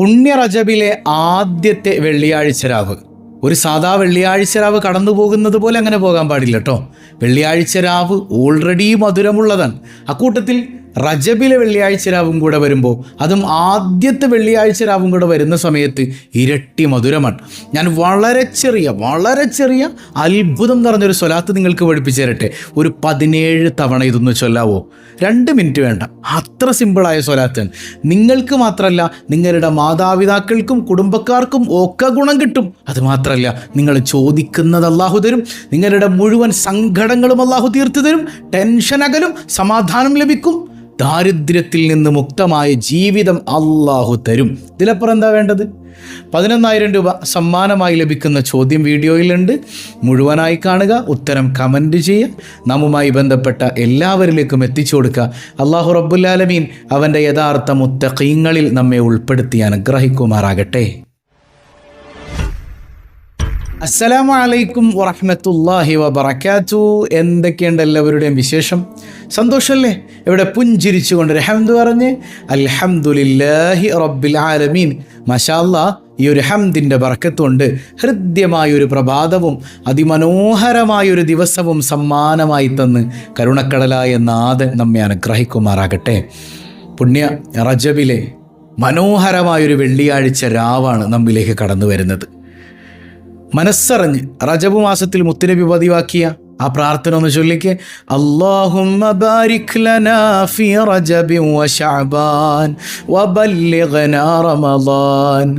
പുണ്യ റജബിലെ ആദ്യത്തെ വെള്ളിയാഴ്ച രാവ് ഒരു സാധാ വെള്ളിയാഴ്ച രാവ് കടന്നു പോകുന്നത് പോലെ അങ്ങനെ പോകാൻ പാടില്ല കേട്ടോ വെള്ളിയാഴ്ച രാവ് ഓൾറെഡി മധുരമുള്ളതാണ്. അക്കൂട്ടത്തിൽ റജബിലെ വെള്ളിയാഴ്ച രാവും കൂടെ വരുമ്പോൾ അതും ആദ്യത്തെ വെള്ളിയാഴ്ച രാവും കൂടെ വരുന്ന സമയത്ത് ഇരട്ടി മധുരമാണ്. ഞാൻ വളരെ ചെറിയ വളരെ ചെറിയ അത്ഭുതം നിറഞ്ഞൊരു സ്വലാത്ത് നിങ്ങൾക്ക് പഠിപ്പിച്ചു തരട്ടെ. ഒരു പതിനേഴ് തവണ ഇതൊന്ന് ചൊല്ലാവോ? രണ്ട് മിനിറ്റ് വേണ്ട. അത്ര സിമ്പിളായ സ്വലാത്താണ് നിങ്ങൾക്ക് മാത്രമല്ല നിങ്ങളുടെ മാതാപിതാക്കൾക്കും കുടുംബക്കാർക്കും ഒക്കെ ഗുണം കിട്ടും. അത് മാത്രമല്ല നിങ്ങൾ ചോദിക്കുന്നത് അള്ളാഹു തരും നിങ്ങളുടെ മുഴുവൻ സങ്കടങ്ങളും അള്ളാഹു തീർത്തു തരും ടെൻഷൻ അകലും സമാധാനം ലഭിക്കും. ദാരിദ്ര്യത്തിൽ നിന്ന് മുക്തമായ ജീവിതം അള്ളാഹു തരും. ഇതിലപ്പുറം എന്താ വേണ്ടത്? പതിനൊന്നായിരം രൂപ സമ്മാനമായി ലഭിക്കുന്ന ചോദ്യം വീഡിയോയിലുണ്ട്. മുഴുവനായി കാണുക ഉത്തരം കമന്റ് ചെയ്യുക. നമ്മുമായി ബന്ധപ്പെട്ട എല്ലാവരിലേക്കും എത്തിച്ചു കൊടുക്കുക. അള്ളാഹു റബ്ബുല്ലാലമീൻ അവന്റെ യഥാർത്ഥ മുത്തഖീങ്ങളിൽ നമ്മെ ഉൾപ്പെടുത്തി അനുഗ്രഹിക്കുമാറാകട്ടെ. അസ്സലാമു അലൈക്കും വറഹ്മത്തുള്ളാഹി വബറകാതു എന്തൊക്കെയുണ്ട് എല്ലാവരുടെയും വിശേഷം? സന്തോഷമല്ലേ? ഇവിടെ പുഞ്ചിരിച്ചുകൊണ്ട് ഹംദ് പറഞ്ഞ് അൽഹംദുലില്ലാഹി റബ്ബിൽ ആലമീൻ. മഷാല്ലാ ഈ ഒരു ഹംദിന്റെ ബറക്കത്തുണ്ട് ഹൃദ്യമായൊരു പ്രഭാതവും അതിമനോഹരമായൊരു ദിവസവും സമ്മാനമായി തന്ന് കരുണക്കടലായ നാഥൻ നമ്മെ അനുഗ്രഹിക്കുമാറാകട്ടെ. പുണ്യ റജബിലെ മനോഹരമായൊരു വെള്ളിയാഴ്ച രാവാണ് നമ്മിലേക്ക് കടന്നു വരുന്നത് മനസ്സറിഞ്ഞ് റജബ് മാസത്തിൽ മുത്തുനബി പതിവാക്കിയ ആ പ്രാർത്ഥന ഒന്ന് ചൊല്ലിക്ക് അല്ലാഹുമ്മ ബാരിക് ലനാ ഫീ റജബി വശഅബാൻ വബല്ലിഗ്നാ റമളാൻ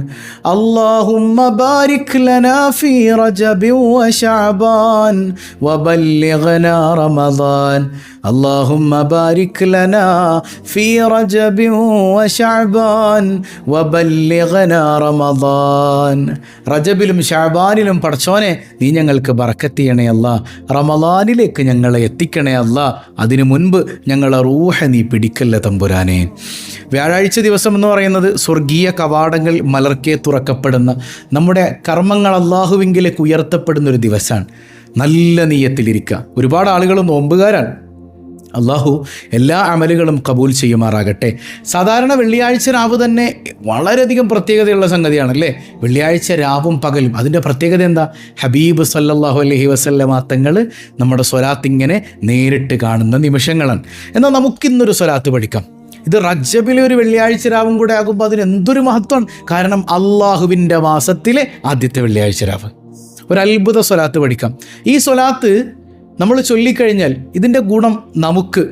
അല്ലാഹുമ്മ ബാരിക് ലനാ ഫീ റജബി വശഅബാൻ വബല്ലിഗ്നാ റമളാൻ اللهم بارك لنا في رجب وشعبان وبلغنا رمضان റജബിലും ഷാബാനിലും പടച്ചോനെ നീ ഞങ്ങൾക്ക് ബറക്കത്ത് ചെയ്യണേ അല്ല റമദാനിലേക്ക് ഞങ്ങളെ എത്തിക്കണേ അല്ല അതിനു മുൻപ് ഞങ്ങളെ റൂഹ നീ പിടിക്കല്ല തമ്പുരാനെ വ്യാഴാഴ്ച ദിവസം എന്ന് പറയുന്നത് സ്വർഗീയ കവാടങ്ങൾ മലർക്കെ തുറക്കപ്പെടുന്ന നമ്മുടെ കർമ്മങ്ങൾ അള്ളാഹുവിങ്കിലേക്ക് ഉയർത്തപ്പെടുന്ന ഒരു ദിവസമാണ് നല്ല നീയത്തിലിരിക്കുക ഒരുപാട് ആളുകൾ നോമ്പുകാരാണ് അള്ളാഹു എല്ലാ അമലുകളും കബൂൽ ചെയ്യുമാറാകട്ടെ. സാധാരണ വെള്ളിയാഴ്ച രാവ് തന്നെ വളരെയധികം പ്രത്യേകതയുള്ള സംഗതിയാണല്ലേ? വെള്ളിയാഴ്ച രാവും പകലും. അതിന്റെ പ്രത്യേകത എന്താ? ഹബീബ് സല്ലാഹു അലൈഹി വസല്ലമ തങ്ങൾ നമ്മുടെ സ്വലാത്ത് ഇങ്ങനെ നേരിട്ട് കാണുന്ന നിമിഷങ്ങളാണ്. എന്നാൽ നമുക്കിന്നൊരു സ്വലാത്ത് പഠിക്കാം. ഇത് റജ്ജബിലെ ഒരു വെള്ളിയാഴ്ച രാവും കൂടെ ആകുമ്പോൾ അതിന് എന്തൊരു മഹത്വമാണ്? കാരണം അള്ളാഹുവിന്റെ മാസത്തിലെ ആദ്യത്തെ വെള്ളിയാഴ്ച രാവ്. ഒരു അത്ഭുത സ്വലാത്ത് പഠിക്കാം. ഈ സ്വലാത്ത് നമ്മൾ ചൊല്ലിക്കഴിഞ്ഞാൽ ഇതിന്റെ ഗുണം നമുക്ക്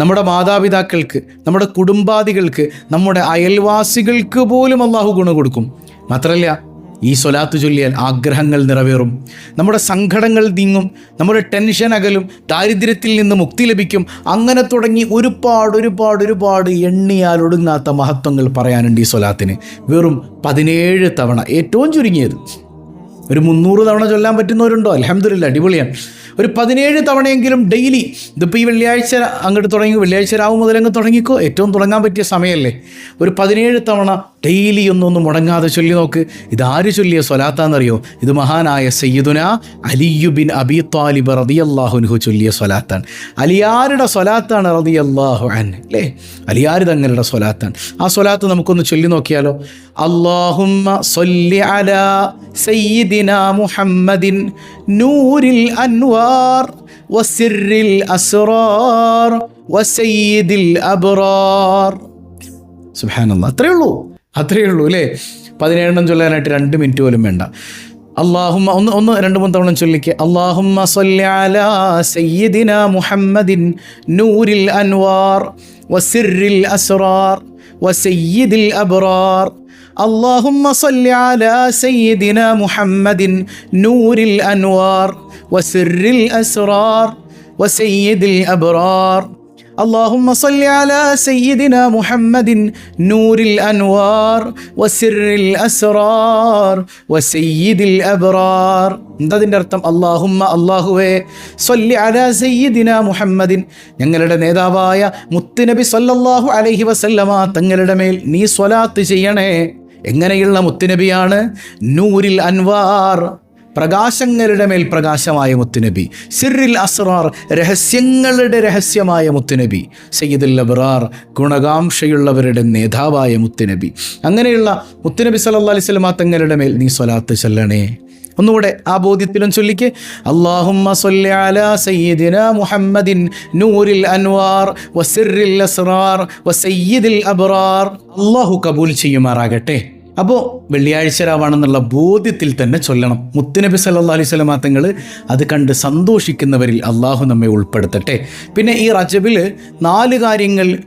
നമ്മുടെ മാതാപിതാക്കൾക്ക് നമ്മുടെ കുടുംബാദികൾക്ക് നമ്മുടെ അയൽവാസികൾക്ക് പോലും അള്ളാഹു ഗുണം കൊടുക്കും. മാത്രമല്ല ഈ സ്വലാത്ത് ചൊല്ലിയാൽ ആഗ്രഹങ്ങൾ നിറവേറും നമ്മുടെ സങ്കടങ്ങൾ നീങ്ങും നമ്മുടെ ടെൻഷൻ അകലും ദാരിദ്ര്യത്തിൽ നിന്ന് മുക്തി ലഭിക്കും. അങ്ങനെ തുടങ്ങി ഒരുപാട് ഒരുപാട് ഒരുപാട് എണ്ണിയാൽ ഒടുങ്ങാത്ത മഹത്വങ്ങൾ പറയാനുണ്ട് ഈ സ്വലാത്തിന്. വെറും പതിനേഴ് തവണ ഏറ്റവും ചുരുങ്ങിയത്. ഒരു മുന്നൂറ് തവണ ചൊല്ലാൻ പറ്റുന്നവരുണ്ടോ? അലഹമില്ല അടിപൊളിയാണ്. ഒരു പതിനേഴ് തവണയെങ്കിലും ഡെയിലി ഇതിപ്പോൾ ഈ വെള്ളിയാഴ്ച അങ്ങോട്ട് തുടങ്ങി വെള്ളിയാഴ്ച രാവ് മുതൽ തുടങ്ങിക്കോ. ഏറ്റവും തുടങ്ങാൻ പറ്റിയ സമയമല്ലേ. ഒരു പതിനേഴ് തവണ ഡെയിലി ഒന്നൊന്നും മുടങ്ങാതെ ചൊല്ലി നോക്ക്. ഇത് ആര് ചൊല്ലിയ സ്വലാത്താന്നറിയോ? ഇത് മഹാനായ സയ്യിദുന അലിയു ബിൻ അബി താലിബ് റതിയല്ലാഹുൻഹു ചൊല്ലിയ സ്വലാത്താണ്. അലിയാരുടെ സ്വലാത്താണ് റതിയല്ലാഹു അൻ അല്ലേ? അലിയാർ തങ്ങളുടെ സ്വലാത്താണ്. ആ സ്വലാത്ത് നമുക്കൊന്ന് ചൊല്ലി നോക്കിയാലോ? അള്ളാഹുമ്മ സയ്യിദിന മുഹമ്മദിൻ അൻവാർ അസ്റാർ വസയ്യിദിൽ അത്രയേ ഉള്ളൂ അല്ലേ പതിനേഴെണ്ണം ചൊല്ലാനായിട്ട് രണ്ട് മിനിറ്റ് പോലും വേണ്ട അള്ളാഹുമ്മ ഒന്ന് ഒന്ന് രണ്ട് മൂന്ന് തവണ ചൊല്ലിക്ക് അള്ളാഹുമ്മ സല്ലി അലാ സയ്യിദിന മുഹമ്മദിൻ നൂരിൽ അൻവാർ വസിറിൽ അസ്റാർ വസയ്യിദിൽ അബ്റാർ اللهم صل على سيدنا محمد نور الانوار وسر الاسرار وسيد الابرار اللهم صل على سيدنا محمد نور الانوار وسر الاسرار وسيد الابرار എന്താ അതിൻ്റെ അർത്ഥം അള്ളാഹുമ്മ അള്ളാഹുവേ സൊല്ലി അല സയ്യിദിന മുഹമ്മദിൻ ഞങ്ങളുടെ നേതാവായ മുത്തുനബി സല്ലല്ലാഹു അലൈഹി വസല്ലമ തങ്ങളുടെ മേൽ നീ സ്വലാത്ത് ചെയ്യണേ എങ്ങനെയുള്ള മുത്തുനബിയാണ് നൂരിൽ അൻവാർ പ്രകാശങ്ങളുടെ മേൽ പ്രകാശമായ മുത്തുനബി സിറിൽ അസ്റാർ രഹസ്യങ്ങളുടെ രഹസ്യമായ മുത്തുനബി സയ്യിദുൽ അബ്റാർ ഗുണകാംക്ഷയുള്ളവരുടെ നേതാവായ മുത്തുനബി. അങ്ങനെയുള്ള മുത്തുനബി സല്ലാ അലൈഹി വസല്ലമ തങ്ങളുടെ മേൽ നീ സ്വലാത്ത് ചെല്ലണേ. ഒന്നുകൂടെ ആ ബോധ്യത്തിലും ചൊല്ലിക്ക്. സ്വല്ലി അലാ മുഹമ്മദിൻ നൂറിൽ അൻവാർ അസ്റാർ അല്ലാഹു കബൂൽ ചെയ്യുമാറാകട്ടെ. അപ്പോൾ വെള്ളിയാഴ്ച രാവാണെന്നുള്ള ബോധ്യത്തിൽ തന്നെ ചൊല്ലണം. മുത്തുനബി സല്ലാ അലൈഹി സ്വലമാ തങ്ങൾ അത് കണ്ട് സന്തോഷിക്കുന്നവരിൽ അള്ളാഹു നമ്മെ ഉൾപ്പെടുത്തട്ടെ. പിന്നെ ഈ റജബിൽ നാല് കാര്യങ്ങൾ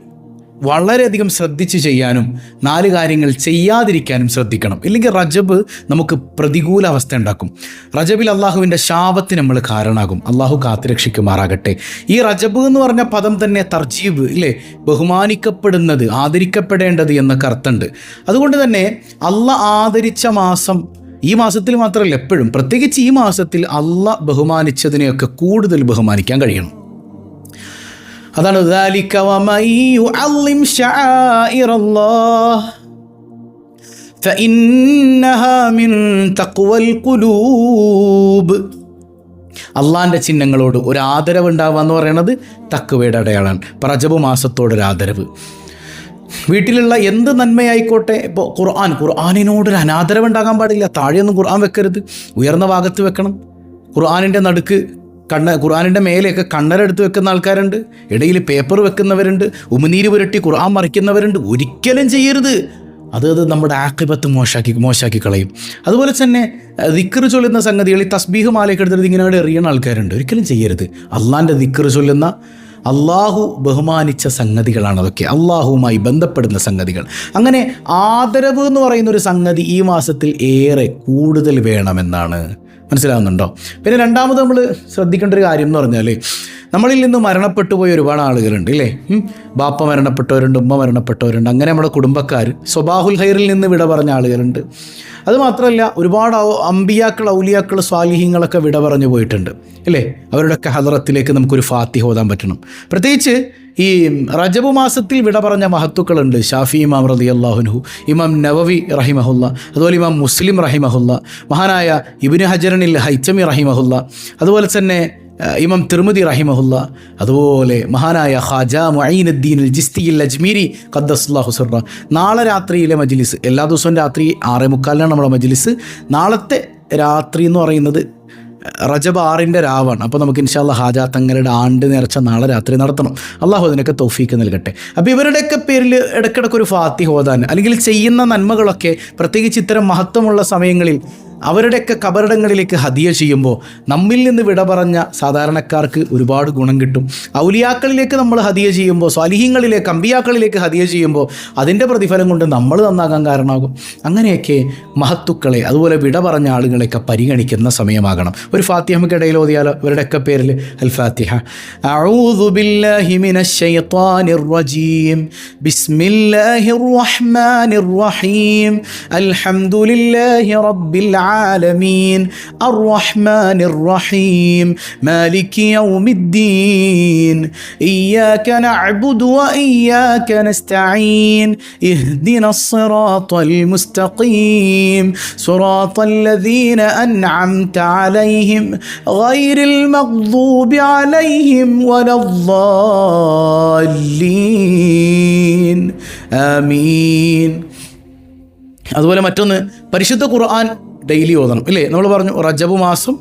വളരെയധികം ശ്രദ്ധിച്ച് ചെയ്യാനും നാല് കാര്യങ്ങൾ ചെയ്യാതിരിക്കാനും ശ്രദ്ധിക്കണം. ഇല്ലെങ്കിൽ റജബ് നമുക്ക് പ്രതികൂല അവസ്ഥ ഉണ്ടാക്കും. റജബിൽ അള്ളാഹുവിന്റെ ശാപത്തിന് നമ്മൾ കാരണമാകും അള്ളാഹു കാത്തുരക്ഷിക്കുമാറാകട്ടെ. ഈ റജബ് എന്ന് പറഞ്ഞ പദം തന്നെ തർജീബ് ഇല്ലേ? ബഹുമാനിക്കപ്പെടുന്നത് ആദരിക്കപ്പെടേണ്ടത് എന്നൊക്കെ അർത്ഥമുണ്ട്. അതുകൊണ്ട് തന്നെ അല്ല ആദരിച്ച മാസം ഈ മാസത്തിൽ മാത്രമല്ല എപ്പോഴും പ്രത്യേകിച്ച് ഈ മാസത്തിൽ അല്ല ബഹുമാനിച്ചതിനെയൊക്കെ കൂടുതൽ ബഹുമാനിക്കാൻ കഴിയണം. അതാണ് അള്ളാന്റെ ചിഹ്നങ്ങളോട് ഒരു ആദരവ് ഉണ്ടാവുക എന്ന് പറയുന്നത് തക്കുവയുടെ അടയാളാണ്. പ്രജബ് മാസത്തോടൊരു ആദരവ്. വീട്ടിലുള്ള എന്ത് നന്മയായിക്കോട്ടെ ഇപ്പോൾ ഖുർആൻ ഖുർആാനിനോടൊരു അനാദരവ് ഉണ്ടാകാൻ പാടില്ല. താഴെയൊന്നും ഖുർആൻ വെക്കരുത്. ഉയർന്ന ഭാഗത്ത് വെക്കണം. ഖുർആാനിന്റെ നടുക്ക് കണ്ണ ഖുർആാനിന്റെ മേലെയൊക്കെ കണ്ണരെടുത്ത് വെക്കുന്ന ആൾക്കാരുണ്ട്. ഇടയിൽ പേപ്പർ വെക്കുന്നവരുണ്ട്. ഉമിനീര് പുരട്ടി ഖുർആൻ മറിക്കുന്നവരുണ്ട്. ഒരിക്കലും ചെയ്യരുത്. അത് അത് നമ്മുടെ ആക്കിപത്ത് മോശാക്കി മോശാക്കി കളയും. അതുപോലെ തന്നെ ദിക്കറ് ചൊല്ലുന്ന സംഗതികൾ ഈ തസ്ബീഹ് മാലയൊക്കെ എടുത്തിട്ട് ഇങ്ങനെ എറിയുന്ന ആൾക്കാരുണ്ട്. ഒരിക്കലും ചെയ്യരുത്. അള്ളാന്റെ ദിക്കറ് ചൊല്ലുന്ന അള്ളാഹു ബഹുമാനിച്ച സംഗതികളാണ് അതൊക്കെ. അള്ളാഹുവുമായി ബന്ധപ്പെടുന്ന സംഗതികൾ. അങ്ങനെ ആദരവ് എന്ന് പറയുന്ന ഒരു സംഗതി ഈ മാസത്തിൽ ഏറെ കൂടുതൽ വേണമെന്നാണ് മനസ്സിലാവുന്നുണ്ടോ പിന്നെ രണ്ടാമത് നമ്മൾ ശ്രദ്ധിക്കേണ്ട ഒരു കാര്യം എന്ന് പറഞ്ഞാൽ നമ്മളിൽ നിന്ന് മരണപ്പെട്ടു പോയ ഒരുപാട് ആളുകളുണ്ട് അല്ലേ ബാപ്പ മരണപ്പെട്ടവരുണ്ട് ഉമ്മ മരണപ്പെട്ടവരുണ്ട് അങ്ങനെ നമ്മുടെ കുടുംബക്കാർ സ്വബാഹുൽ ഹൈറിൽ നിന്ന് വിട പറഞ്ഞ ആളുകളുണ്ട്. അത് മാത്രമല്ല ഒരുപാട് അമ്പിയാക്കൾ ഔലിയാക്കൾ സ്വാലിഹ്യങ്ങളൊക്കെ വിട പറഞ്ഞു പോയിട്ടുണ്ട്. അല്ലേ അവരുടെയൊക്കെ ഹദറത്തിലേക്ക് നമുക്കൊരു ഫാത്തി ഓതാൻ പറ്റണം. പ്രത്യേകിച്ച് ഈ റജബ് മാസത്തിൽ വിട പറഞ്ഞ മഹത്തുക്കളുണ്ട്. ഷാഫി ഇമാം റതി അള്ളാഹുനഹു ഇമാം നവവി റഹിമഹുല്ല അതുപോലെ ഇമാം മുസ്ലിം റഹിമഹുല്ല മഹാനായ ഇബിന് ഹജറനിൽ ഹൈച്ചമി റഹിമഹുല്ല അതുപോലെ തന്നെ ഇമം തിർമുദി റഹിമഹുല്ല അതുപോലെ മഹാനായ ഖാജ മൊയ്നുദ്ദീൻ ജിസ്തിയിൽ അജ്മീരി ഖദ്ദസ്ലാഹു സുറ നാളെ രാത്രിയിലെ മജ്ലിസ് എല്ലാ ദിവസവും രാത്രി ആറേ മുക്കാലിനാണ് നമ്മുടെ മജ്ലിസ്. നാളത്തെ രാത്രി എന്ന് പറയുന്നത് റജബ് ആറിന്റെ രാവാണ്. അപ്പോൾ നമുക്ക് ഇൻഷാല്ല ഹാജ തങ്ങളുടെ ആണ്ട് നിറച്ച നാളെ രാത്രി നടത്തണം. അള്ളാഹു അതിനൊക്കെ തൗഫീക്ക് നൽകട്ടെ. അപ്പോൾ ഇവരുടെയൊക്കെ പേരിൽ ഇടയ്ക്കിടയ്ക്ക് ഒരു ഫാത്തി ഹോദാൻ അല്ലെങ്കിൽ ചെയ്യുന്ന നന്മകളൊക്കെ പ്രത്യേകിച്ച് ഇത്തരം മഹത്വമുള്ള സമയങ്ങളിൽ അവരുടെയൊക്കെ കബറിടങ്ങളിലേക്ക് ഹദിയ ചെയ്യുമ്പോൾ നമ്മിൽ നിന്ന് വിട പറഞ്ഞ സാധാരണക്കാർക്ക് ഒരുപാട് ഗുണം കിട്ടും. ഔലിയാക്കളിലേക്ക് നമ്മൾ ഹദിയ ചെയ്യുമ്പോൾ സ്വാലിഹ്യങ്ങളിലേക്ക് അമ്പിയാക്കളിലേക്ക് ഹദിയ ചെയ്യുമ്പോൾ അതിന്റെ പ്രതിഫലം കൊണ്ട് നമ്മൾ നന്നാകാൻ കാരണമാകും. അങ്ങനെയൊക്കെ മഹത്തുക്കളെ അതുപോലെ വിട പറഞ്ഞ ആളുകളെയൊക്കെ പരിഗണിക്കുന്ന സമയമാകണം. ഒരു ഫാത്തിഹമ്മക്കിടയിൽ ഓതിയാലോ ഇവരുടെയൊക്കെ പേരിൽ? അൽ ഫാത്തിഹ. العالمين الرحمن الرحيم مالك يوم الدين إياك نعبد وإياك نستعين اهدنا الصراط المستقيم صراط الذين أنعمت عليهم غير المغضوب عليهم ولا الضالين آمين അതുപോലെ മറ്റൊന്ന് പരിശുദ്ധ ഖുർആൻ ഡെയിലി ഓതണം ഇല്ലേ? നമ്മൾ പറഞ്ഞു റജബ് മാസം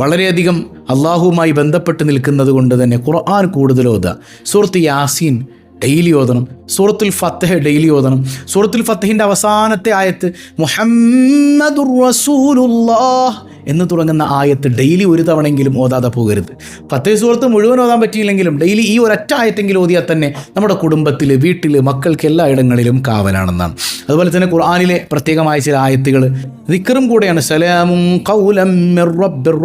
വളരെയധികം അള്ളാഹുവുമായി ബന്ധപ്പെട്ട് നിൽക്കുന്നത് കൊണ്ട് തന്നെ ഖുർആൻ കൂടുതൽ ഓതുക. സുഹൃത്ത് യാസീൻ ഡെയിലി ഓതണം. സൂറത്തുൽ ഫത്തഹ് ഡെയിലി ഓതണം. സൂറത്തുൽ ഫത്തഹിന്റെ അവസാനത്തെ ആയത്ത് മുഹമ്മദുർ റസൂലുള്ളാഹ് എന്ന് തുടങ്ങുന്ന ആയത്ത് ഡെയിലി ഒരു തവണയെങ്കിലും ഓതാതെ പോകരുത്. ഫത്തേ സുഹൃത്ത് മുഴുവൻ ഓതാൻ പറ്റിയില്ലെങ്കിലും ഡെയിലി ഈ ഒരൊറ്റ ആയത്തെങ്കിലും ഓതിയാൽ തന്നെ നമ്മുടെ കുടുംബത്തിൽ വീട്ടിൽ മക്കൾക്ക് എല്ലായിടങ്ങളിലും കാവലാണെന്നാണ്. അതുപോലെ തന്നെ ഖുർആാനിലെ പ്രത്യേകമായ ചില ആയത്തുകൾ ദിക്കറും കൂടെയാണ്. സലാമും കൗലം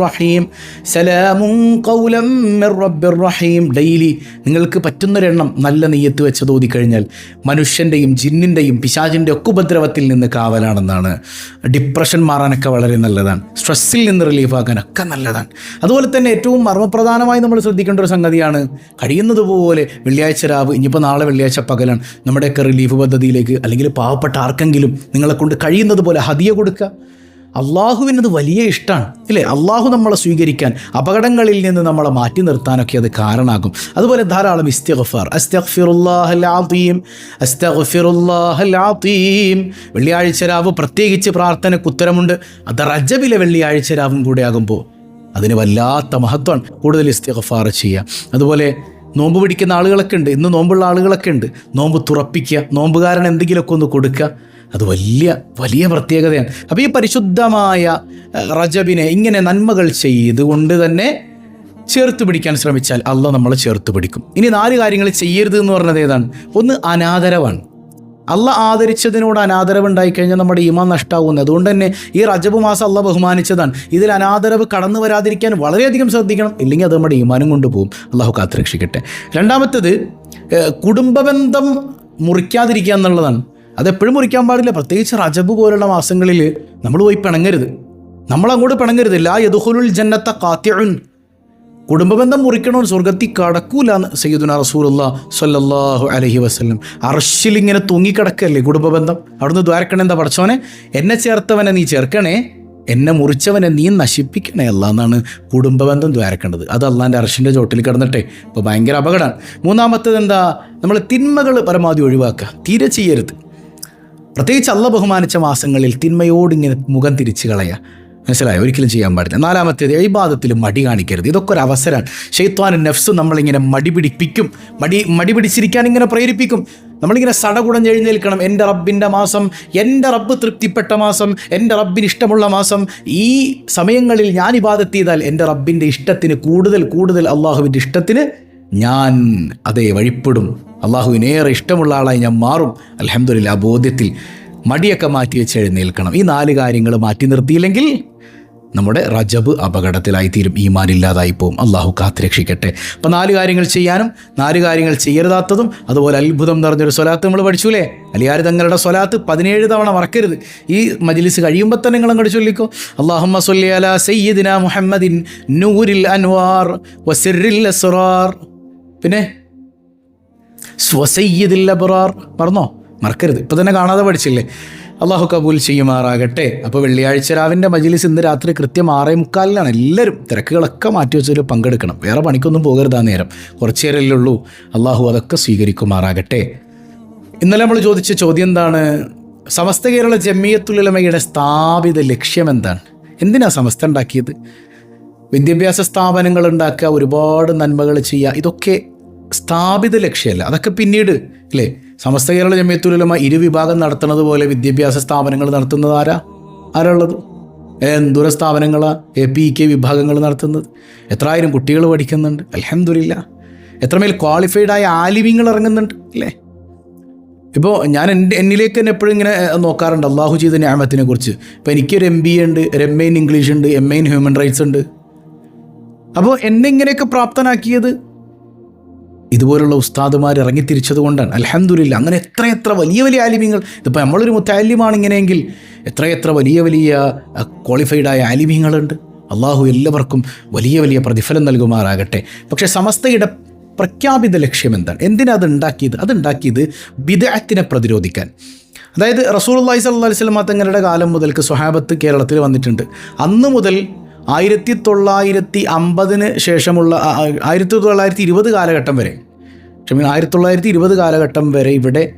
റഹീം. സലാമും കൗലം റഹീം. ഡെയിലി നിങ്ങൾക്ക് പറ്റുന്നൊരെണ്ണം നല്ല നെയ്യത്ത് വെച്ചത് ഓതിക്കഴിഞ്ഞാൽ മനുഷ്യന്റെയും ജിന്നിന്റെയും പിശാചിന്റെ ഒക്കെ ഉപദ്രവത്തിൽ നിന്ന് കാവലാണെന്നാണ്. ഡിപ്രഷൻ മാറാനൊക്കെ വളരെ നല്ലതാണ്. സ്ട്രെസ്സിൽ നിന്ന് റിലീഫ് ആക്കാനൊക്കെ നല്ലതാണ്. അതുപോലെ തന്നെ ഏറ്റവും മർമ്മപ്രധാനമായി നമ്മൾ ശ്രദ്ധിക്കേണ്ട ഒരു സംഗതിയാണ് കഴിയുന്നത് പോലെ വെള്ളിയാഴ്ച രാവ് ഇനിയിപ്പോൾ നാളെ വെള്ളിയാഴ്ച പകലാണ്. നമ്മുടെയൊക്കെ റിലീഫ് പദ്ധതിയിലേക്ക് അല്ലെങ്കിൽ പാവപ്പെട്ട ആർക്കെങ്കിലും നിങ്ങളെ കൊണ്ട് കഴിയുന്നത് പോലെ ഹതിയ കൊടുക്കുക. അള്ളാഹുവിനത് വലിയ ഇഷ്ടമാണ് ഇല്ലേ അള്ളാഹു നമ്മളെ സ്വീകരിക്കാൻ അപകടങ്ങളിൽ നിന്ന് നമ്മളെ മാറ്റി നിർത്താനൊക്കെ അത് കാരണമാകും അതുപോലെ ധാരാളം ഇസ്തിഗ്ഫാർ. അസ്തഗ്ഫിറുല്ലാഹൽ ആദീം വെള്ളിയാഴ്ച രാവ് പ്രത്യേകിച്ച് പ്രാർത്ഥനയ്ക്ക് ഉത്തരമുണ്ട്. അത് റജബിലെ വെള്ളിയാഴ്ച രാവും കൂടെ ആകുമ്പോൾ അതിന് വല്ലാത്ത മഹത്വമാണ് കൂടുതൽ ഇസ്തിഗ്ഫാർ ചെയ്യുക. അതുപോലെ നോമ്പ് പിടിക്കുന്ന ആളുകളൊക്കെ ഉണ്ട്. ഇന്ന് നോമ്പുള്ള ആളുകളൊക്കെ ഉണ്ട്. നോമ്പ് തുറപ്പിക്കുക നോമ്പുകാരൻ എന്തെങ്കിലുമൊക്കെ ഒന്ന് കൊടുക്കുക. അത് വലിയ വലിയ പ്രത്യേകതയാണ്. അപ്പോൾ ഈ പരിശുദ്ധമായ റജബിനെ ഇങ്ങനെ നന്മകൾ ചെയ്തുകൊണ്ട് തന്നെ ചേർത്ത് പിടിക്കാൻ ശ്രമിച്ചാൽ അള്ള നമ്മളെ ചേർത്ത് പിടിക്കും. ഇനി നാല് കാര്യങ്ങൾ ചെയ്യരുത് എന്ന് പറഞ്ഞത് ഏതാണ്? ഒന്ന് അനാദരവാണ്. അള്ള ആദരിച്ചതിനോട് അനാദരവ് ഉണ്ടായിക്കഴിഞ്ഞാൽ നമ്മുടെ ഈമാൻ നഷ്ടാവുന്നത് അതുകൊണ്ട് തന്നെ ഈ റജബ് മാസം അള്ള ബഹുമാനിച്ചതാണ്. ഇതിൽ അനാദരവ് കടന്നു വരാതിരിക്കാൻ വളരെയധികം ശ്രദ്ധിക്കണം. ഇല്ലെങ്കിൽ അത് നമ്മുടെ ഈമാനും കൊണ്ടുപോകും അള്ളാഹു കാത്തുരക്ഷിക്കട്ടെ. രണ്ടാമത്തത് കുടുംബബന്ധം മുറിക്കാതിരിക്കുക എന്നുള്ളതാണ്. അതെപ്പോഴും മുറിക്കാൻ പാടില്ല. പ്രത്യേകിച്ച് റജബ് പോലുള്ള മാസങ്ങളിൽ നമ്മൾ പോയി പിണങ്ങരുത്. നമ്മൾ അങ്ങോട്ട് പിണങ്ങരുത്. ലാ യദുഹുലുൽ ജന്നത്ത കാത്യഉൻ കുടുംബബന്ധം മുറിക്കണോ സ്വർഗത്തിൽ കടക്കൂല എന്ന് സയ്യിദുന റസൂലുള്ള സല്ലല്ലാഹു അലൈഹി വസല്ലം. അർഷിൽ ഇങ്ങനെ തൂങ്ങിക്കിടക്കല്ലേ കുടുംബബന്ധം? അവിടുന്ന് ദ്വാരക്കണേ എന്താ പഠിച്ചോനെ? എന്നെ ചേർത്തവനെ നീ ചേർക്കണേ. എന്നെ മുറിച്ചവനെ നീ നശിപ്പിക്കണേ അല്ല എന്നാണ് കുടുംബബന്ധം ദ്വാരക്കേണ്ടത്. അത് അള്ളാന്റെ അർഷിന്റെ ചോട്ടിൽ കിടന്നിട്ടെ. ഇപ്പോൾ ഭയങ്കര അപകടമാണ്. മൂന്നാമത്തേത് എന്താ? നമ്മൾ തിന്മകൾ പരമാവധി ഒഴിവാക്കുക. തീരെ ചെയ്യരുത്. പ്രത്യേകിച്ച് അള്ള ബഹുമാനിച്ച മാസങ്ങളിൽ തിന്മയോട് ഇങ്ങനെ മുഖം തിരിച്ചു കളയുക മനസ്സിലായി? ഒരിക്കലും ചെയ്യാൻ പാടില്ല. നാലാമത്തേത് ഇബാദത്തിൽ മടി കാണിക്കരുത്. ഇതൊക്കെ ഒരു അവസരമാണ്. ഷെയ്ത്വാനും നഫ്സ് നമ്മളിങ്ങനെ മടി പിടിപ്പിക്കും. മടി മടി പിടിച്ചിരിക്കാൻ ഇങ്ങനെ പ്രേരിപ്പിക്കും. നമ്മളിങ്ങനെ സടകുടഞ്ഞ് എഴുന്നേൽക്കണം എന്റെ റബ്ബിന്റെ മാസം എന്റെ റബ്ബ് തൃപ്തിപ്പെട്ട മാസം എന്റെ റബ്ബിന് ഇഷ്ടമുള്ള മാസം. ഈ സമയങ്ങളിൽ ഞാൻ ഇബാദത്ത് ചെയ്താൽ എന്റെ റബ്ബിന്റെ ഇഷ്ടത്തിന് കൂടുതൽ കൂടുതൽ അള്ളാഹുവിന്റെ ഇഷ്ടത്തിന് ഞാൻ അതേ വഴിപ്പെടും. അള്ളാഹുവിനേറെ ഇഷ്ടമുള്ള ആളായി ഞാൻ മാറും. അലഹമ്മദില്ല ആ ബോധ്യത്തിൽ മടിയൊക്കെ മാറ്റി വെച്ച് എഴുന്നേൽക്കണം. ഈ നാല് കാര്യങ്ങൾ മാറ്റി നിർത്തിയില്ലെങ്കിൽ നമ്മുടെ റജബ് അപകടത്തിലായിത്തീരും. ഈമാനില്ലാതായി പോവും അള്ളാഹു കാത്തുരക്ഷിക്കട്ടെ അപ്പം നാല് കാര്യങ്ങൾ ചെയ്യാനും നാല് കാര്യങ്ങൾ ചെയ്യരുതാത്തതും അതുപോലെ അത്ഭുതം നിറഞ്ഞൊരു സ്വലാത്ത് നമ്മൾ പഠിച്ചൂലേ? അലിയാർ തങ്ങളുടെ സ്വലാത്ത് പതിനേഴ് തവണ മറക്കരുത്. ഈ മജ്ലിസ് കഴിയുമ്പോൾ തന്നെ നിങ്ങൾ അങ്ങോട്ട് ചൊല്ലിക്കോ. അള്ളാഹുമ്മ സൊല്ലി അല സയ്യിദിന മുഹമ്മദിൻ നൂരിൽ അൻവാർ വസിറിൽ അസ്റാർ. പിന്നെ? സ്വസയ്യതില്ല അബ്റാർ. മറന്നോ? മറക്കരുത്. ഇപ്പം തന്നെ കാണാതെ പഠിച്ചില്ലേ? അള്ളാഹു കബൂൽ ചെയ്യുമാറാകട്ടെ. അപ്പോൾ വെള്ളിയാഴ്ച രാവിന്റെ മജിലിസ് ഇന്ന് രാത്രി കൃത്യം ആറേ മുക്കാലിലാണ് എല്ലാവരും തിരക്കുകളൊക്കെ മാറ്റി വെച്ചതിൽ പങ്കെടുക്കണം. വേറെ പണിക്കൊന്നും പോകരുത് ആ നേരം. കുറച്ച് നേരമല്ലേ ഉള്ളൂ. അള്ളാഹു അതൊക്കെ സ്വീകരിക്കുമാറാകട്ടെ. ഇന്നലെ നമ്മൾ ചോദിച്ച ചോദ്യം എന്താണ്? സമസ്ത കേരള ജമ്മിയത്തുലമയുടെ സ്ഥാപിത ലക്ഷ്യം എന്താണ്? എന്തിനാണ് സമസ്ത ഉണ്ടാക്കിയത്? വിദ്യാഭ്യാസ സ്ഥാപനങ്ങൾ ഉണ്ടാക്കുക ഒരുപാട് നന്മകൾ ചെയ്യുക ഇതൊക്കെ സ്ഥാപിത ലക്ഷ്യമല്ല. അതൊക്കെ പിന്നീട് അല്ലേ സമസ്ത കേരള ജമ്യത്തുലമ ഇരുവിഭാഗം നടത്തുന്നത് പോലെ വിദ്യാഭ്യാസ സ്ഥാപനങ്ങൾ നടത്തുന്നത് ആരാ? ആരുള്ളത് എന്തുര എന്തോര സ്ഥാപനങ്ങളാ എ പി കെ വിഭാഗങ്ങൾ നടത്തുന്നത്? എത്രായിരം കുട്ടികൾ പഠിക്കുന്നുണ്ട്. അലഹമില്ല എത്രമേൽ ക്വാളിഫൈഡായ ആയ ആലിമ്യങ്ങൾ ഇറങ്ങുന്നുണ്ട് അല്ലേ ഇപ്പോൾ ഞാൻ എന്റെ എന്നിലേക്ക് തന്നെ എപ്പോഴും ഇങ്ങനെ നോക്കാറുണ്ട്. അള്ളാഹു ചെയ്ത ന്യായത്തിനെ കുറിച്ച്. ഇപ്പോൾ എനിക്കൊരു എം ബി ഉണ്ട് എം എ ഇൻ ഇംഗ്ലീഷ് ഉണ്ട് M A in human rights ഉണ്ട്. അപ്പോൾ എന്നെ ഇങ്ങനെയൊക്കെ പ്രാപ്തനാക്കിയത് ഇതുപോലുള്ള ഉസ്താദുമാർ ഇറങ്ങിത്തിരിച്ചതുകൊണ്ടാണ്. കൊണ്ടാണ് അങ്ങനെ എത്രയെത്ര വലിയ വലിയ ആലിമ്യങ്ങൾ ഇതിപ്പോൾ നമ്മളൊരു മുത്താലിമാണ് ഇങ്ങനെയെങ്കിൽ എത്രയെത്ര വലിയ വലിയ ക്വാളിഫൈഡ് ആയ ആലിമ്യങ്ങളുണ്ട് അള്ളാഹു എല്ലാവർക്കും വലിയ വലിയ പ്രതിഫലം നൽകുമാറാകട്ടെ. പക്ഷേ സമസ്തയുടെ പ്രഖ്യാപിത ലക്ഷ്യം എന്താണ്? എന്തിനാ അത് ഉണ്ടാക്കിയത്? അത് ഉണ്ടാക്കിയത് ബിദഅത്തിനെ പ്രതിരോധിക്കാൻ. അതായത് റസൂൽ അള്ളഹി സല്ലാ വസ്ലമ തങ്ങളുടെ കാലം മുതൽക്ക് സ്വഹാബത്ത് കേരളത്തിൽ വന്നിട്ടുണ്ട്. അന്ന് മുതൽ ആയിരത്തി തൊള്ളായിരത്തി അമ്പതിന് ശേഷമുള്ള ആയിരത്തി തൊള്ളായിരത്തി ഇരുപത് കാലഘട്ടം വരെ ക്ഷമിക്കണം ആയിരത്തി തൊള്ളായിരത്തി ഇരുപത് കാലഘട്ടം വരെ ഇവിടെ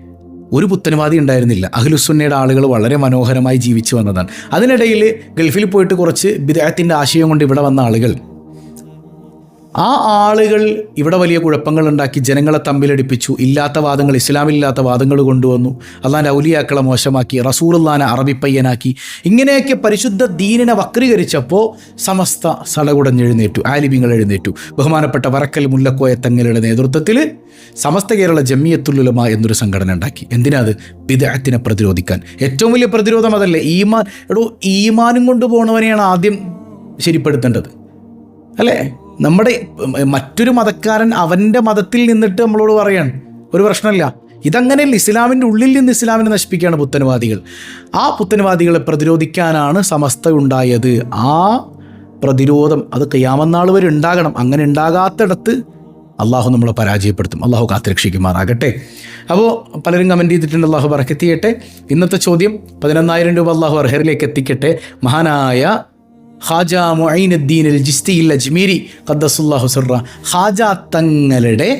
ഒരു പുത്തനവാദി ഉണ്ടായിരുന്നില്ല. അഖിലുസുന്നയുടെ ആളുകൾ വളരെ മനോഹരമായി ജീവിച്ചു വന്നതാണ്. അതിനിടയിൽ ഗൾഫിൽ പോയിട്ട് കുറച്ച് വിദേഹത്തിന്റെ ആശയം കൊണ്ട് ഇവിടെ വന്ന ആളുകൾ ആ ആളുകൾ ഇവിടെ വലിയ കുഴപ്പങ്ങൾ ഉണ്ടാക്കി ജനങ്ങളെ തമ്മിലടിപ്പിച്ചു. ഇല്ലാത്ത വാദങ്ങൾ ഇസ്ലാമില്ലാത്ത വാദങ്ങൾ കൊണ്ടുവന്നു. അള്ളാന്റെ ഔലിയാക്കളെ മോശമാക്കി റസൂറുല്ലാനെ അറബിപ്പയ്യനാക്കി. ഇങ്ങനെയൊക്കെ പരിശുദ്ധ ദീനിനെ വക്രീകരിച്ചപ്പോൾ സമസ്ത സടകുടഞ്ഞെഴുന്നേറ്റു ആലിമ്യങ്ങൾ എഴുന്നേറ്റു ബഹുമാനപ്പെട്ട വറക്കൽ മുല്ലക്കോയ തങ്ങളുടെ നേതൃത്വത്തിൽ സമസ്ത കേരള ജമ്മിയത്തുല്ലുലമ എന്നൊരു സംഘടന ഉണ്ടാക്കി. എന്തിനാ അത്? ബിദഅത്തിനെ പ്രതിരോധിക്കാൻ. ഏറ്റവും വലിയ പ്രതിരോധം അതല്ലേ ഈമാൻ എടോ ഈമാനും കൊണ്ട് പോണവനെയാണ് ആദ്യം ശരിപ്പെടുത്തേണ്ടത്. അല്ലേ? നമ്മുടെ മറ്റൊരു മതക്കാരൻ അവന്റെ മതത്തിൽ നിന്നിട്ട് നമ്മളോട് പറയാണ് ഒരു പ്രശ്നമില്ല. ഇതങ്ങനെ ഇസ്ലാമിന്റെ ഉള്ളിൽ നിന്ന് ഇസ്ലാമിനെ നശിപ്പിക്കുകയാണ് പുത്തനവാദികൾ ആ പുത്തനവാദികളെ പ്രതിരോധിക്കാനാണ് സമസ്ത ഉണ്ടായത്. ആ പ്രതിരോധം അത് കയ്യാമന്നാൾ വരെ ഉണ്ടാകണം. അങ്ങനെ ഉണ്ടാകാത്തിടത്ത് അള്ളാഹു നമ്മളെ പരാജയപ്പെടുത്തും. അള്ളാഹു കാത്തുരക്ഷിക്കുമാറാകട്ടെ. അപ്പോൾ പലരും കമന്റ് ചെയ്തിട്ടുണ്ട്. അള്ളാഹു പറക്കെത്തിയട്ടെ ഇന്നത്തെ ചോദ്യം പതിനൊന്നായിരം രൂപ അള്ളാഹു അർഹറിലേക്ക് എത്തിക്കട്ടെ. മഹാനായ ഹാജ മൊയ്നുദ്ദീൻ അൽ ജിസ്തിയിൽ അജ്മീരി ഖദ്ദസുല്ലാഹു സുറ ഹാജ തങ്ങളുടെ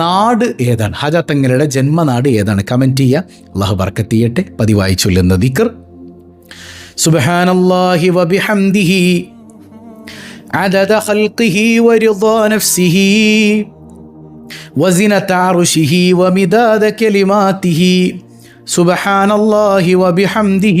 നാട് ഏതാണ് ഹാജ തങ്ങളുടെ ജന്മനാട് ഏതാണ് കമൻറ്റ് ചെയ്യുക അള്ളാഹു ബർക്കത്ത് ചെയ്യട്ടെ പതിവായി ചൊല്ലുന്ന ദിക്കർ സുബഹാനല്ലാഹി വബിഹംദിഹി عدد خلقه ورضا نفسه وزنة عرشه ومداد كلماته سبحان الله وبحمده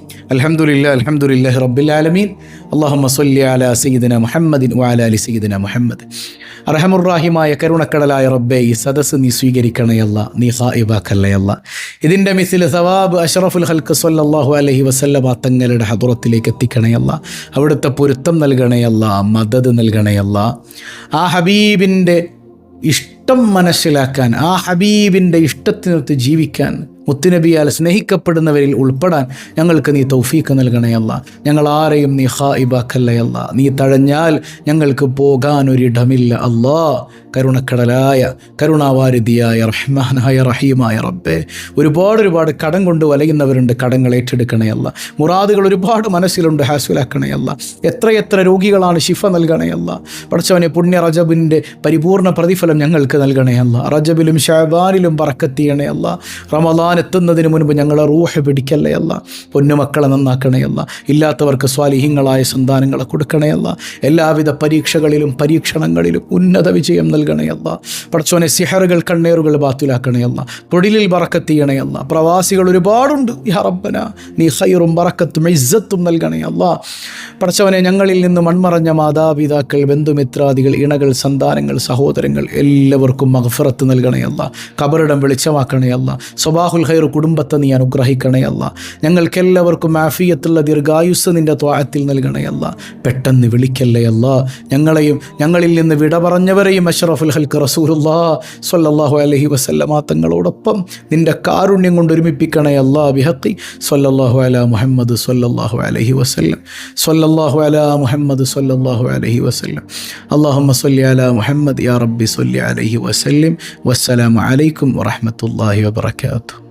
അലഹമുല്ല അലഹമുല്ല റബ്ബുലാലമീൻ അള്ളാഹു സല്ലി അല സീദിന മുഹമ്മദിൻ വാല അലി സീദിന മുഹമ്മദ്. അറഹമുറാഹിമായ കരുണക്കടലായ റബ്ബെ ഈ സദസ്സ് നീ സ്വീകരിക്കണയല്ല നീ ഹായിബാക്കല്ലയല്ല ഇതിന്റെ മിസിൽ സവാബ് അഷറഫുൽ ഹൽക്ക് സല്ലാഹു അലഹി വസല്ലമ തങ്ങളുടെ ഹദുറത്തിലേക്ക് എത്തിക്കണയല്ല അവിടുത്തെ പൊരുത്തം നൽകണയല്ല മദത് നൽകണയല്ല ആ ഹബീബിന്റെ ഇഷ്ടം മനസ്സിലാക്കാൻ ആ ഹബീബിന്റെ ഇഷ്ടത്തിനൊത്ത് ജീവിക്കാൻ മുത്തുനബിയാൽ സ്നേഹിക്കപ്പെടുന്നവരിൽ ഉൾപ്പെടാൻ ഞങ്ങൾക്ക് നീ തൗഫീക്ക് നൽകണയല്ല ഞങ്ങൾ ആരെയും നീ ഹായിബാക്കല്ലയല്ല നീ തഴഞ്ഞാൽ ഞങ്ങൾക്ക് പോകാൻ ഒരിടമില്ല അല്ലാ. കരുണക്കടലായ കരുണാവാരിധിയായ റഹ്മാനായ റഹീമായ റബ്ബെ. ഒരുപാട് ഒരുപാട് കടം കൊണ്ട് വലയുന്നവരുണ്ട് കടങ്ങൾ ഏറ്റെടുക്കണയല്ല മുറാദുകൾ ഒരുപാട് മനസ്സിലുണ്ട് ഹാസ്വലാക്കണയല്ല എത്രയെത്ര രോഗികളാണ് ശിഫ നൽകണയല്ല പഠിച്ചവനെ പുണ്യ റജബിന്റെ പരിപൂർണ പ്രതിഫലം ഞങ്ങൾക്ക് നൽകണയല്ല റജബിലും ഷാബാനിലും പറക്കത്തിയണയല്ല റമദാൻ എത്തുന്നതിന് മുൻപ് ഞങ്ങളെ റൂഹ് പിടിക്കല്ലയല്ല പൊന്നുമക്കളെ നന്നാക്കണയല്ല ഇല്ലാത്തവർക്ക് സ്വാലിഹ്യങ്ങളായ സന്താനങ്ങളെ കൊടുക്കണയല്ല എല്ലാവിധ പരീക്ഷകളിലും പരീക്ഷണങ്ങളിലും ഉന്നത വിജയം നൽകണയല്ല പടച്ചോനെ സിഹറുകൾ കണ്ണേറുകൾ ബാത്തിലാക്കണയല്ല തൊഴിലിൽ വറക്കത്തിയണയല്ല പ്രവാസികൾ ഒരുപാടുണ്ട്. ഹറബന നീ ഹൈറും വറക്കത്തും ഇസ്സത്തും നൽകണയല്ല പടച്ചവനെ ഞങ്ങളിൽ നിന്ന് മൺമറഞ്ഞ മാതാപിതാക്കൾ ബന്ധുമിത്രാദികൾ ഇണകൾ സന്താനങ്ങൾ സഹോദരങ്ങൾ എല്ലാവർക്കും മഹഫറത്ത് നൽകണയല്ല കബറിടം വെളിച്ചമാക്കണയല്ല സ്വബാഹുൽ ഹൈർ കുടുംബത്തെ നീ അനുഗ്രഹിക്കണയല്ല ഞങ്ങൾക്കെല്ലാവർക്കും ആഫിയത്തുള്ള ദീർഘായുസ് നിന്റെ നൽകണേ നൽകണയല്ല പെട്ടെന്ന് വിളിക്കല്ലയല്ല ഞങ്ങളെയും ഞങ്ങളിൽ നിന്ന് വിട പറഞ്ഞവരെയും അഷറഫുൽ ഹൽക്ക് റസൂലുല്ലാ സൊല്ലാഹു അലഹി വസല്ലമ തങ്ങളോടൊപ്പം കാരുണ്യം കൊണ്ട് ഒരുമിപ്പിക്കണേ അല്ലാ. സൊല്ലാഹു അല മുഹമ്മദ് സൊല്ലാഹു അലഹി വസല്ലം. സൊല്ലാഹു അല മുഹമ്മദ് സൊല്ലാഹു അലഹി വസല്ലം. അള്ളാഹുമ്മ സൊല്ലി അല മുഹമ്മദ് യാ റബ്ബി സൊല്ലി അലഹി വസല്ലം. വസ്സലാമു അലൈക്കും വറഹ്മത്തുള്ളാഹി വബറകാതുഹു.